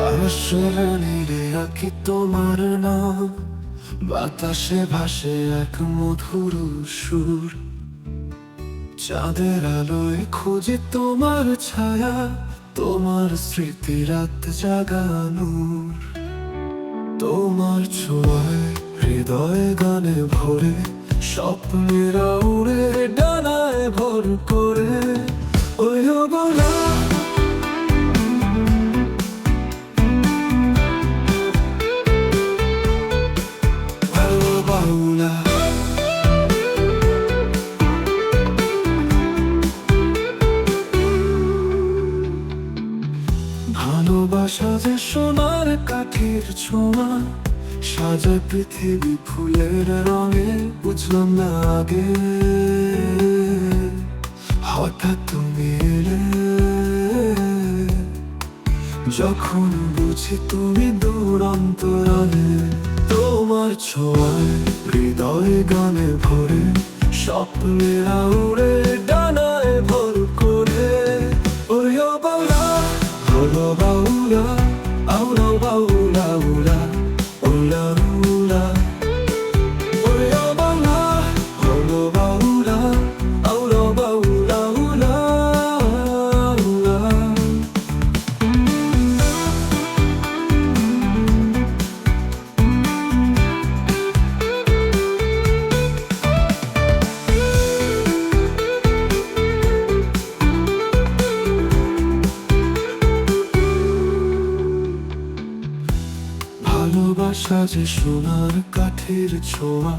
আকাশের নীলে আঁকি তোমার নাম বাতাসে ভাসে এক মধুর সুর। চাঁদের আলোয় খুঁজি তোমার ছায়া, তোমার স্মৃতি রাত জাগানোর তোমার ছোঁয়ায় হৃদয়ে গানে ভরে স্বপ্নেরা উড়ে ডানায় ভর করে ভালোবাসা যে সোনার কাঠের ছোঁয়া সাজায় পৃথিবী ফুলের রঙে বুঝলাম না আগে। হঠাৎ তুমি এলে, যখন বুঝি তুমি দূরান্তরালে, তোমার ছোঁয়ায় হৃদয় গানে ভরে স্বপ্নে উড়ে ভালোবাসা যে সোনার কাঠের ছোঁয়া,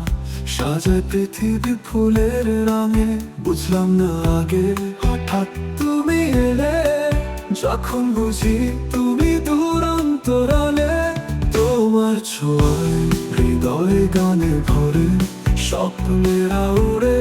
সাজায় পৃথিবী ফুলের রঙে। বুঝলাম না আগে হঠাৎ তুমি এলে, যখন বুঝি তুমি দূরান্তরালে। তোমার ছোঁয়ায় হৃদয় গানে ভরে, স্বপ্নেরা উড়ে